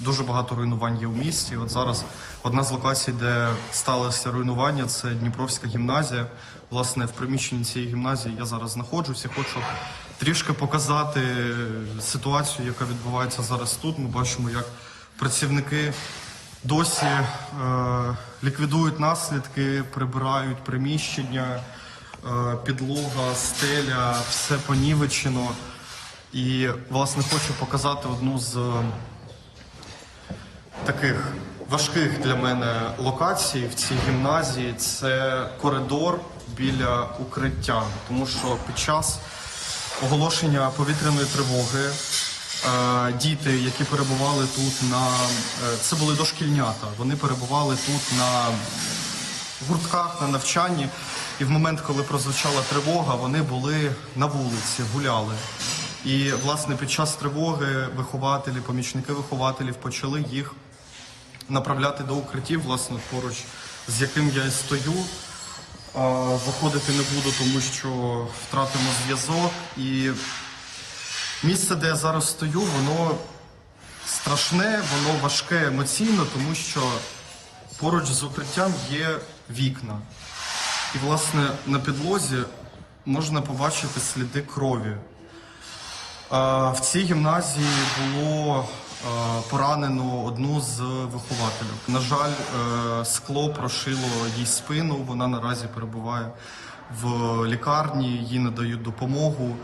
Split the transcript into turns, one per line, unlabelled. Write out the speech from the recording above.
Дуже багато руйнувань є у місті. От зараз одна з локацій, де сталося руйнування, це Дніпровська гімназія. Власне, в приміщенні цієї гімназії я зараз знаходжусь і хочу трішки показати ситуацію, яка відбувається зараз тут. Ми бачимо, як працівники досі е, ліквідують наслідки, прибирають приміщення, е, підлога, стеля, все понівечено. І, власне, хочу показати одну з таких важких для мене локацій в цій гімназії це коридор біля укриття, тому що під час оголошення повітряної тривоги е, діти, які перебували тут на е, це були дошкільнята, вони перебували тут на гуртках, на навчанні. І в момент, коли прозвучала тривога, вони були на вулиці, гуляли. І, власне, під час тривоги вихователі, помічники вихователів почали їх направляти до укриттів, власне, поруч з яким я і стою. А, Заходити не буду, тому що втратимо зв'язок. І місце, де я зараз стою, воно страшне, воно важке емоційно, тому що поруч з укриттям є вікна. І, власне, на підлозі можна побачити сліди крові. В цій гімназії було е, поранено одну з вихователів. На жаль, е, скло прошило їй спину. Вона наразі перебуває в лікарні, їй надають допомогу.